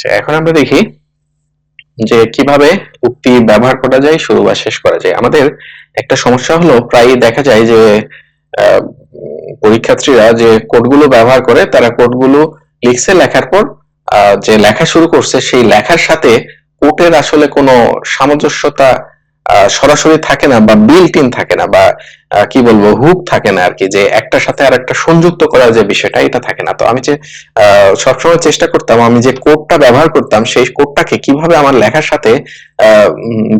আচ্ছা, এখন আমরা দেখি যে কীভাবে উক্তি ব্যবহার করা যায় শুরু বা শেষ করা যায়। আমাদের একটা সমস্যা হলো প্রায়ই দেখা যায় যে পরীক্ষার্থীরা যে কোডগুলো ব্যবহার করে তারা কোডগুলো লিখছে লেখার পর যে লেখা শুরু করছে সেই লেখার সাথে কোটের আসলে কোনো সামঞ্জস্যতা সরাসরি থাকে না বা বিল্ট ইন থাকে না বা কি বলব হুক থাকে না আর কি যে একটার সাথে আর একটা সংযুক্ত করার যে বিষয়টা, এটা থাকে না। তো আমি যে সবসময় চেষ্টা করতাম, আমি যে কোডটা ব্যবহার করতাম, সেই কোডটাকে কীভাবে আমার লেখার সাথে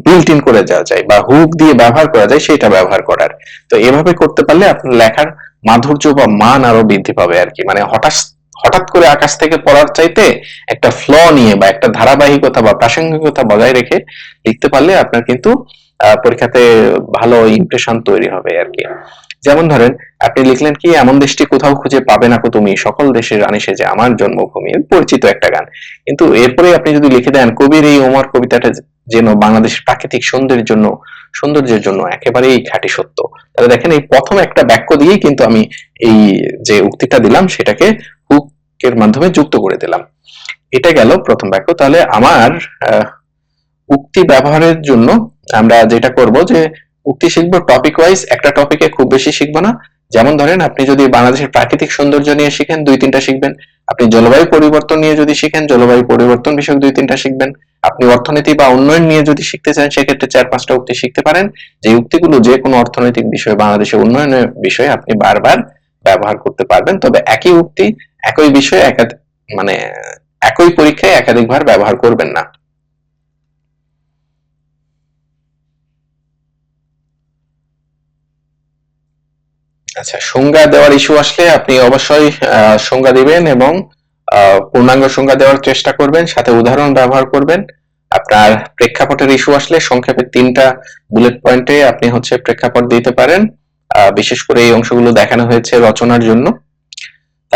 বিল্ট ইন করে যাওয়া যায় বা হুক দিয়ে ব্যবহার করা যায় সেটা ব্যবহার করার। তো এভাবে করতে পারলে আপনার লেখার মাধুর্য বা মান আরও বৃদ্ধি পাবে আর কি মানে হঠাৎ হঠাৎ করে আকাশ থেকে পড়ার চাইতে একটা ফ্ল নিয়ে বা একটা ধারাবাহিকতা বা প্রাসঙ্গিকতা বজায় রেখে লিখতে পারলে আপনার কিন্তু পরীক্ষাতে ভালো ইমপ্রেশন তৈরি হবে আর কি। যেমন ধরেন, আপনি লিখলেন কি, এমন দেশটি কোথাও খুঁজে পাবে না তুমি, সকল দেশের রানী সেজে আমার জন্মভূমি পরিচিত একটা গান। কিন্তু এরপরে আপনি যদি লিখে দেন, কবির এই ওমর কবিতাটা যেন বাংলাদেশের প্রাকৃতিক সৌন্দর্যের জন্য সৌন্দর্যের জন্য একেবারেই খাঁটি সত্য। তাহলে দেখেন, এই প্রথম একটা বাক্য দিয়েই কিন্তু আমি এই যে উক্তিটা দিলাম, সেটাকে হুকের মাধ্যমে যুক্ত করে দিলাম। এটা গেল প্রথম বাক্য। তাহলে আমার উক্তি ব্যবহারের জন্য আমরা যেটা করব যে উক্তি শিখব টপিক ওয়াইজ একটা টপিকে খুব বেশি শিখব না। যেমন ধরেন আপনি যদি বাংলাদেশের প্রাকৃতিক সৌন্দর্য নিয়ে শিখেন, দুই তিনটা শিখবেন। আপনি জলবায়ু পরিবর্তন নিয়ে যদি শিখেন, জলবায়ু পরিবর্তন বিষয়ক দুই তিনটা শিখবেন। আপনি অর্থনীতি বা উন্নয়ন নিয়ে যদি শিখতে চান, সেক্ষেত্রে চার পাঁচটা উক্তি শিখতে পারেন। যে উক্তিগুলো যে কোনো অর্থনৈতিক বিষয়ে, বাংলাদেশের উন্নয়নের বিষয়ে আপনি বারবার ব্যবহার করতে পারবেন। তবে একই উক্তি একই বিষয়ে একাধিক মানে একই পরীক্ষায় একাধিকবার ব্যবহার করবেন না। আচ্ছা সংজ্ঞা দেওয়ার ইস্যু আসলে আপনি অবশ্যই সংজ্ঞা দিবেন এবং পূর্ণাঙ্গ সংজ্ঞা দেওয়ার চেষ্টা করবেন, সাথে উদাহরণ ব্যবহার করবেন। আপনার প্রেক্ষাপটের ইস্যু আসলে সংক্ষেপে তিনটা বুলেট পয়েন্টে আপনি হচ্ছে প্রেক্ষাপট দিতে পারেন। বিশেষ করে এই অংশগুলো দেখানো হয়েছে রচনার জন্য।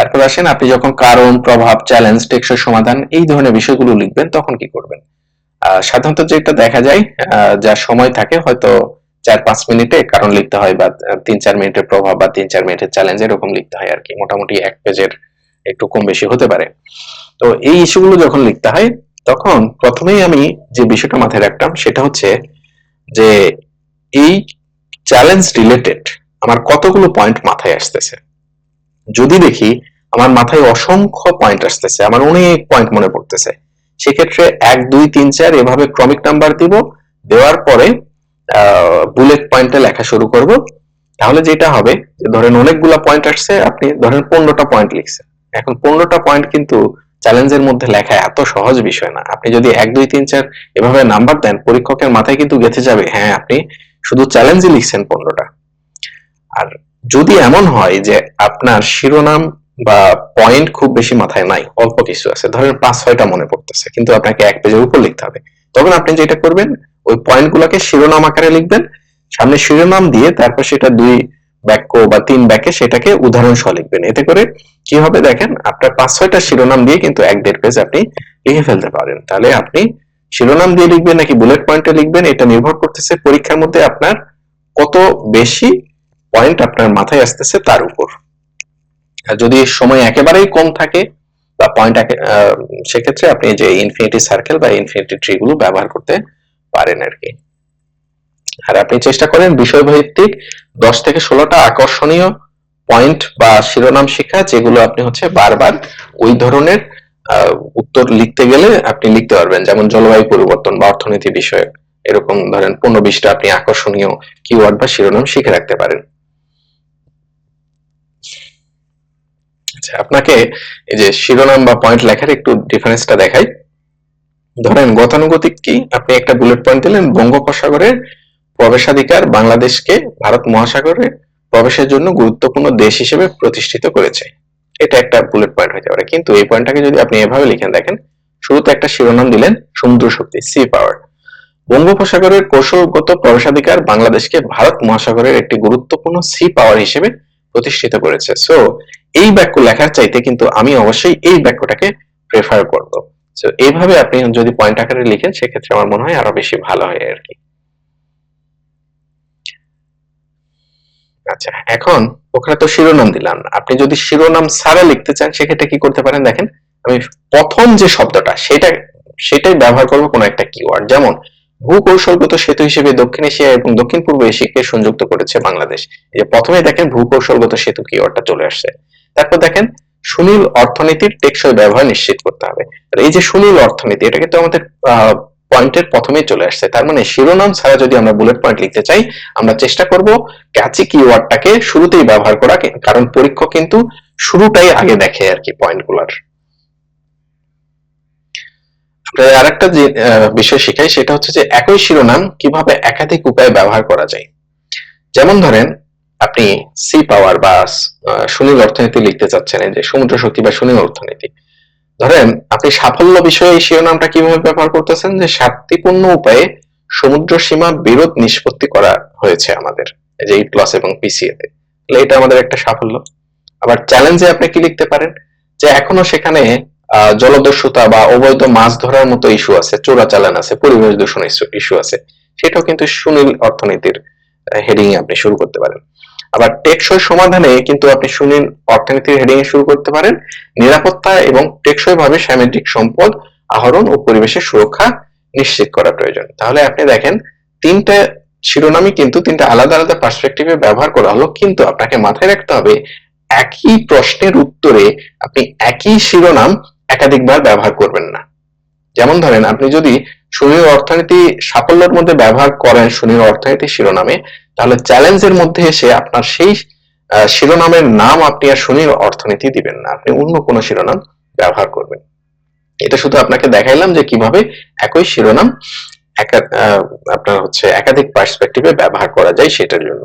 তারপর আসেন, আপনি যখন কারণ, প্রভাব চ্যালেঞ্জ টেকসই সমাধান এই ধরনের বিষয়গুলো লিখবেন, তখন কি করবেন? সাধারণত যেটা দেখা যায় যা সময় থাকে, হয়তো চার পাঁচ মিনিটে কারণ লিখতে হয় বা তিন চার মিনিটের প্রভাব বা তিন চার মিনিটের চ্যালেঞ্জ এরকম লিখতে হয় আর কি মোটামুটি এক পেজের একটু কম বেশি হতে পারে। তো এই ইস্যুগুলো যখন লিখতে হয়, তখন প্রথমেই আমি যে বিষয়টা মাথায় রাখতাম, সেটা হচ্ছে যে এই চ্যালেঞ্জ রিলেটেড আমার কতগুলো পয়েন্ট মাথায় আসতেছে। যদি দেখি আমার মাথায় অসংখ্য পয়েন্ট আসতেছে, আমার অনেক পয়েন্ট মনে পড়তেছে। সেক্ষেত্রে এক, দুই, তিন, চার এভাবে ক্রমিক নাম্বার দিব, দেওয়ার পরে বুলেট পয়েন্টে লেখা শুরু করব। তাহলে যেটা হবে, ধরেন অনেকগুলা পয়েন্ট আসছে, আপনি ধরেন পনেরোটা পয়েন্ট লিখছেন। এখন পনেরোটা পয়েন্ট কিন্তু চ্যালেঞ্জের মধ্যে লেখা এত সহজ বিষয় না। আপনি যদি এক, দুই, তিন, চার এভাবে নাম্বার দেন, পরীক্ষকের মাথায় কিন্তু গেঁথে যাবে হ্যাঁ আপনি শুধু চ্যালেঞ্জই লিখছেন পনেরোটা। আর যদি এমন হয় যে আপনার শিরোনাম বা পয়েন্ট খুব বেশি মাথায় নাই, অল্প কিছু আছে। ধরেন পাঁচ, ছয়টা মনে পড়তেছে, কিন্তু আপনাকে এক পেজের উপর লিখতে হবে। তখন আপনি যেটা করবেন, ওই পয়েন্ট গুলাকে শিরোনাম আকারে লিখবেন, সামনে শিরোনাম দিয়ে তারপর সেটা দুই বাক্য বা তিন বাক্যে সেটাকে উদাহরণ সহ লিখবেন। এতে করে কি হবে দেখেন, আপনার পাঁচ, ছয়টা শিরোনাম দিয়ে কিন্তু এক দেড় পেজ আপনি লিখে ফেলতে পারেন। তাহলে আপনি শিরোনাম দিয়ে লিখবেন নাকি বুলেট পয়েন্টে লিখবেন, এটা নির্ভর করতেছে পরীক্ষার মধ্যে আপনার কত বেশি পয়েন্ট আপনার মাথায় আসতেছে তার উপর। যদি সময় একেবারেই কম থাকে বা পয়েন্ট সেক্ষেত্রে আপনি যে ইনফিনিটি সার্কেল বা ইনফিনিটি ট্রি গুলো ব্যবহার করতে পারেন আর কি। আর আপনি চেষ্টা করেন বিষয়ভিত্তিক দশ থেকে ষোলোটা আকর্ষণীয় পয়েন্ট বা শিরোনাম শিক্ষা যেগুলো আপনি হচ্ছে বারবার ওই ধরনের উত্তর লিখতে গেলে আপনি লিখতে পারবেন। যেমন জলবায়ু পরিবর্তন বা অর্থনীতি বিষয়ক, এরকম ধরেন পনেরো বিশটা আপনি আকর্ষণীয় কিওয়ার্ড বা শিরোনাম শিখে রাখতে পারেন। আচ্ছা আপনাকে এই যে শিরোনাম বা পয়েন্ট লেখার একটু ডিফারেন্সটা দেখাই। ধরেন, গতানুগতিক কি? আপনি একটা বুলেট পয়েন্ট দিলেন, বঙ্গোপসাগরের প্রবেশাধিকার বাংলাদেশকে ভারত মহাসাগরে প্রবেশের জন্য গুরুত্বপূর্ণ দেশ হিসেবে প্রতিষ্ঠিত করেছে। এটা একটা বুলেট পয়েন্ট হতে পারে। কিন্তু এই পয়েন্টটাকে যদি আপনি এভাবে লিখেন, দেখেন, শুরুতে একটা শিরোনাম দিলেন, সমুদ্র শক্তি সি পাওয়ার বঙ্গোপসাগরের কৌশলগত প্রবেশাধিকার বাংলাদেশকে ভারত মহাসাগরের একটি গুরুত্বপূর্ণ সি পাওয়ার হিসেবে প্রতিষ্ঠিত করেছে। সো এই বাক্য লেখার চাইতে কিন্তু আমি অবশ্যই এই বাক্যটাকে প্রেফার করব। সো এইভাবে আপনি যদি পয়েন্ট আকারে লিখেন, সেক্ষেত্রে আমার মনে হয় আরও বেশি ভালো হয় আর কি। আচ্ছা এখন ওখানে তো শিরোনাম দিলাম। আপনি যদি শিরোনাম ছাড়া লিখতে চান, সেক্ষেত্রে কি করতে পারেন? দেখেন, আমি প্রথম যে শব্দটা, সেটা, সেটাই ব্যবহার করব কোনো একটা কিওয়ার্ড যেমন, ভূকৌশলগত সেতু হিসেবে দক্ষিণ এশিয়া এবং দক্ষিণ পূর্ব এশিয়াকে সংযুক্ত করেছে বাংলাদেশ। এই যে প্রথমে দেখেন, ভূকৌশলগত সেতু কিওয়ার্ডটা চলে আসছে। তারপর দেখেন, সুনীল অর্থনীতির টেকসই ব্যবহার নিশ্চিত করতে হবে। আর এই যে সুনীল অর্থনীতি, এটা কিন্তু আমাদের পয়েন্টের প্রথমে চলে আসছে। তার মানে শিরোনাম ছাড়া যদি আমরা বুলেট পয়েন্ট লিখতে চাই, আমরা চেষ্টা করব ক্যাচি কিওয়ার্ডটাকে শুরুতেই ব্যবহার করা কারণ পরীক্ষক কিন্তু শুরুটাই আগে দেখে আর কি পয়েন্টগুলোর আরেকটা যে বিষয় শেখাই, সেটা হচ্ছে যে একই শিরোনাম কীভাবে একাধিক উপায়ে ব্যবহার করা যায়। যেমন ধরেন আপনি সি পাওয়ার বা সুনীল অর্থনীতি লিখতে চাচ্ছেন যে সমুদ্র শক্তি বা সুনীল অর্থনীতি। ধরেন, আপনি সাফল্য বিষয়ে এই শিরোনামটা কীভাবে ব্যবহার করতেছেন? যে শান্তিপূর্ণ উপায়ে সমুদ্র সীমা বিরোধ নিষ্পত্তি করা হয়েছে আমাদের যে প্লাস এবং পিসিএ তে। তাহলে এটা আমাদের একটা সাফল্য। আবার চ্যালেঞ্জে আপনি কি লিখতে পারেন? যে এখনও সেখানে জলদস্যুতা বা অবৈধ মাছ ধরার মতো ইস্যু আছে, চোরাচালান আছে, পরিবেশ দূষণ ইস্যু আছে, সেটাও কিন্তু সুনীল অর্থনীতির হেডিং আপনি শুরু করতে পারেন। আবার টেকসই সমাধানে কিন্তু আপনি সুনীল অর্থনীতির হেডিং এ শুরু করতে পারেন। নিরাপত্তা এবং টেকসই ভাবে সামুদ্রিক সম্পদ, আহরণ ও পরিবেশের সুরক্ষা নিশ্চিত করা প্রয়োজন। তাহলে আপনি দেখেন, তিনটা শিরোনামই কিন্তু তিনটা আলাদা আলাদা পার্সপেক্টিভে ব্যবহার করা হলো, কিন্তু আপনাকে মাথায় রাখতে হবে, একই প্রশ্নের উত্তরে আপনি একই শিরোনাম একাধিকবার ব্যবহার করবেন না। যেমন ধরেন, আপনি যদি সুনীল অর্থনীতি সাফল্যের মধ্যে ব্যবহার করেন সুনীল অর্থনীতি শিরোনামে তাহলে চ্যালেঞ্জের মধ্যে এসে আপনার সেই শিরোনামের নাম আপনি আর সুনীল অর্থনীতি দিবেন না। আপনি অন্য কোনো শিরোনাম ব্যবহার করবেন। এটা শুধু আপনাকে দেখাইলাম যে কীভাবে একই শিরোনাম আপনার হচ্ছে একাধিক পার্সপেক্টিভে ব্যবহার করা যায় সেটার জন্য।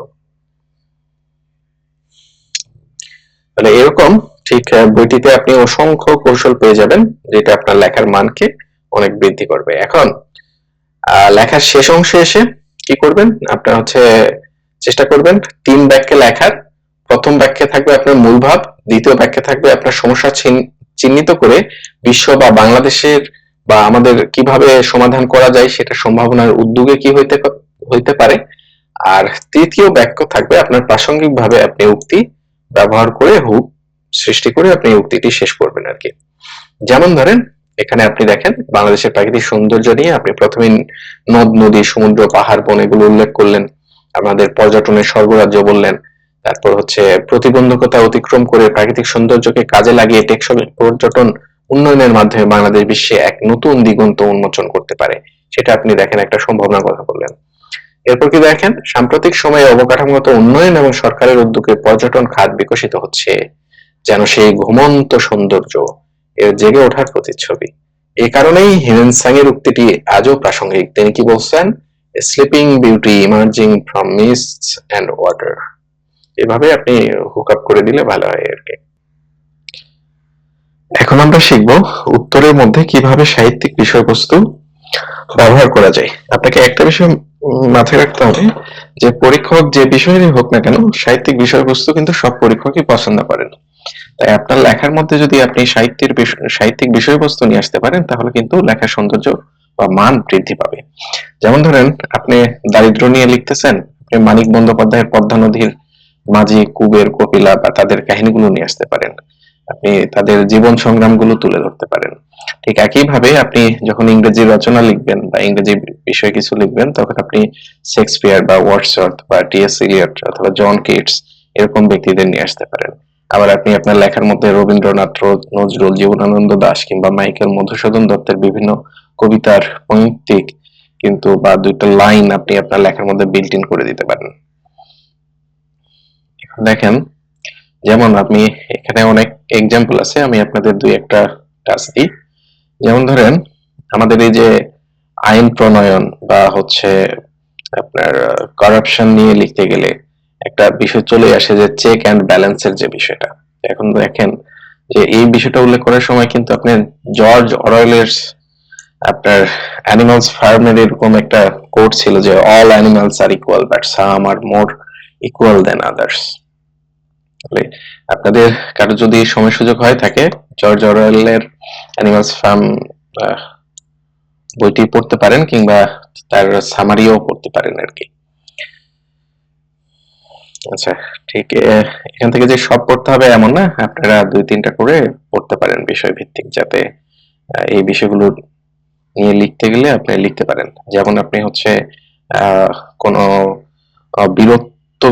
তাহলে এরকম, ঠিক বইটিতে আপনি অসংখ্য কৌশল পেয়ে যাবেন, যেটা আপনার লেখার মানকে অনেক বৃদ্ধি করবে। এখন লেখার শেষ অংশে এসে কি করবেন? আপনার হচ্ছে চেষ্টা করবেন তিন বাক্যে লেখার। প্রথম বাক্যে থাকবে আপনার মূল ভাব, দ্বিতীয় বাক্যে থাকবে আপনার সমস্যা চিহ্নিত করে বিশ্ব বা বাংলাদেশের বা আমাদের কীভাবে সমাধান করা যায় সেটা সম্ভাবনার উদ্যোগে কি হইতে হইতে পারে। আর তৃতীয় বাক্য থাকবে আপনার প্রাসঙ্গিকভাবে আপনি উক্তি ব্যবহার করে হুক সৃষ্টি করে আপনি উক্তিটি শেষ করবেন আর কি। যেমন ধরেন, এখানে আপনি দেখেন, বাংলাদেশের প্রাকৃতিক সৌন্দর্য নিয়ে আপনি প্রথমে নদ, নদী, সমুদ্র, পাহাড়, বন এগুলো উল্লেখ করলেন। আমাদের পর্যটনের স্বর্গরাজ্য বললেন। তারপর হচ্ছে প্রতিবন্ধকতা অতিক্রম করে প্রাকৃতিক সৌন্দর্যকে কাজে লাগিয়ে টেকসই পর্যটন উন্নয়নের মাধ্যমে বাংলাদেশ বিশ্বে এক নতুন দিগন্ত উন্মোচন করতে পারে। সেটা আপনি দেখেন, একটা সম্ভাবনার কথা বললেন। এরপর কি দেখেন? সাম্প্রতিক সময়ে অবকাঠামোগত উন্নয়ন এবং সরকারের উদ্যোগে পর্যটন খাত বিকশিত হচ্ছে। যেন সেই ঘুমন্ত সৌন্দর্য এর জেগে ওঠার প্রতিচ্ছবি। এই কারণেই হিরেন সাং এর উক্তিটি আজও প্রাসঙ্গিক। তিনি কি বলছেন? Sleeping beauty emerging from mist and water এভাবে আপনি হুক আপ করে দিলে ভালো হয় আর কি এখন আমরা শিখব উত্তরের মধ্যে কীভাবে সাহিত্যিক বিষয়বস্তু ব্যবহার করা যায়। আপনাকে একটা বিষয় মাথায় রাখতে হবে যে পরীক্ষক যে বিষয়েরই হোক না কেন, সাহিত্যিক বিষয়বস্তু কিন্তু সব পরীক্ষকই পছন্দ করেন। তাই আপনার লেখার মধ্যে যদি আপনি সাহিত্যের সাহিত্যিক বিষয়বস্তু নিয়ে আসতে পারেন, তাহলে কিন্তু লেখার সৌন্দর্য বা মান বৃদ্ধি পাবে। যেমন ধরেন, আপনি দারিদ্র নিয়ে লিখতেছেন, আপনি মানিক বন্দ্যোপাধ্যায়ের পদ্মা নদীর মাঝি কুবের কপিলা বা তাদের কাহিনীগুলো নিয়ে আসতে পারেন। আপনি তাদের জীবন সংগ্রামগুলো তুলে ধরতে পারেন। ঠিক একইভাবে আপনি যখন ইংরেজি রচনা লিখবেন বা ইংরেজি বিষয়ে কিছু লিখবেন, তখন আপনি শেক্সপিয়ার বা ওয়ার্ডসওয়ার্থ বা টিএস ইলিয়ট অথবা জন কিটস এরকম ব্যক্তিদের নিয়ে আসতে পারেন। আবার আপনি আপনার লেখার মধ্যে রবীন্দ্রনাথ নজরুল জীবনানন্দ দাস কিংবা মাইকেল মধুসূদন দত্তের বিভিন্ন কবিতার পঙ্ক্তিক কিন্তু বা দুইটা লাইন আপনি আপনার লেখার মধ্যে বিল্ট ইন করে দিতে পারেন। দেখেন, যেমন আপনি এখানে অনেক এক্সাম্পল আছে, আমি আপনাদের দুই একটা টাচ দিই। যেমন ধরেন, আমাদের এই যে আইন প্রণয়ন বা হচ্ছে আপনার করাপশন নিয়ে লিখতে গেলে একটা বিষয় চলে আসে যে চেক অ্যান্ড ব্যালেন্সের যে বিষয়টা। এখন দেখেন যে এই বিষয়টা উল্লেখ করার সময় কিন্তু আপনি জর্জ অরয়েলের আপনার অ্যানিমালস ফার্মের এরকম একটা কোড ছিল যে all animals are equal but some are more equal than others আপনাদের কারও যদি সময় সুযোগ হয় থাকে জর্জ অরওয়েলের অ্যানিমালস ফার্ম বইটি পড়তে পারেন কিংবা তার সামারিও পড়তে পারেন আর কি। আচ্ছা ঠিক এখান থেকে যে সব পড়তে হবে এমন না, আপনারা দুই তিনটা করে পড়তে পারেন বিষয় ভিত্তিক যাতে এই বিষয়গুলো নিয়ে লিখতে গেলে আপনি লিখতে পারেন। যেমন আপনি হচ্ছে কোনো বীরত্ব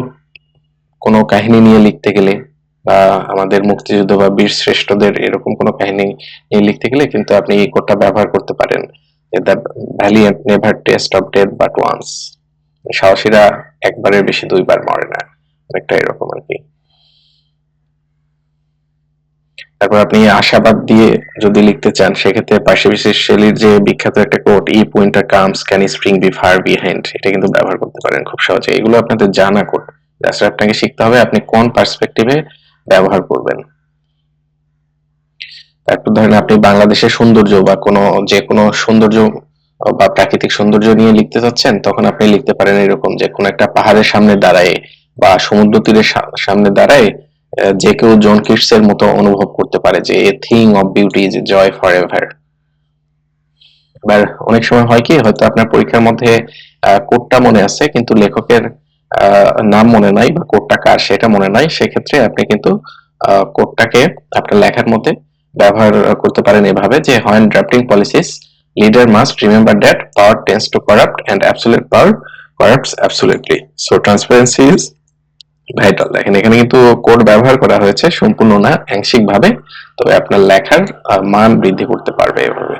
কোনো কাহিনী নিয়ে লিখতে গেলে বা আমাদের মুক্তিযুদ্ধ বা বীর শ্রেষ্ঠদের এরকম কোনো কাহিনী নিয়ে লিখতে গেলে কিন্তু আপনি এই কোডটা ব্যবহার করতে পারেন। Valiant, never, taste of death but once. সাহসীরা একবারের বেশি দুইবার মরে না। অনেকটা এরকম আর কি। তারপর আপনি আশাবাদ দিয়ে যদি লিখতে চান, সেক্ষেত্রে পার্শ্ববিশেষ শেলির যে বিখ্যাত একটা quote if winter comes can spring be far behind এটা কিন্তু ব্যবহার করতে পারেন খুব সহজে। এগুলো আপনাদের জানা কোট জাস্ট আপনাকে শিখতে হবে আপনি কোন পার্সপেক্টিভে ব্যবহার করবেন। তারপর ধরেন আপনি বাংলাদেশের সৌন্দর্য বা কোনো, যে কোনো সৌন্দর্য বা প্রাকৃতিক সৌন্দর্য নিয়ে লিখতে চাচ্ছেন, তখন আপনি লিখতে পারেন এরকম যে কোনো একটা পাহাড়ের সামনে দাঁড়ায় বা সমুদ্র তীরের সামনে দাঁড়ায় যে কেউ জন কিটসের মতো অনুভব করতে পারে যে a thing of beauty is joy for ever এবার অনেক সময় হয় কি, হয়তো আপনার পরীক্ষার মধ্যে কোডটা মনে আছে, কিন্তু লেখকের নাম মনে নাই বা কোডটা কার সেটা মনে নাই, সেক্ষেত্রে আপনি কিন্তু কোডটাকে আপনার লেখার মধ্যে ব্যবহার করতে পারেন এভাবে যে when drafting policies leader must remember that power tends to corrupt and absolute power corrupts absolutely so transparency is vital দেখেন, এখানে কিন্তু কোড ব্যবহার করা হয়েছে সম্পূর্ণ না, আংশিকভাবে। তবে আপনার লেখার মান বৃদ্ধি করতে পারবে এভাবে।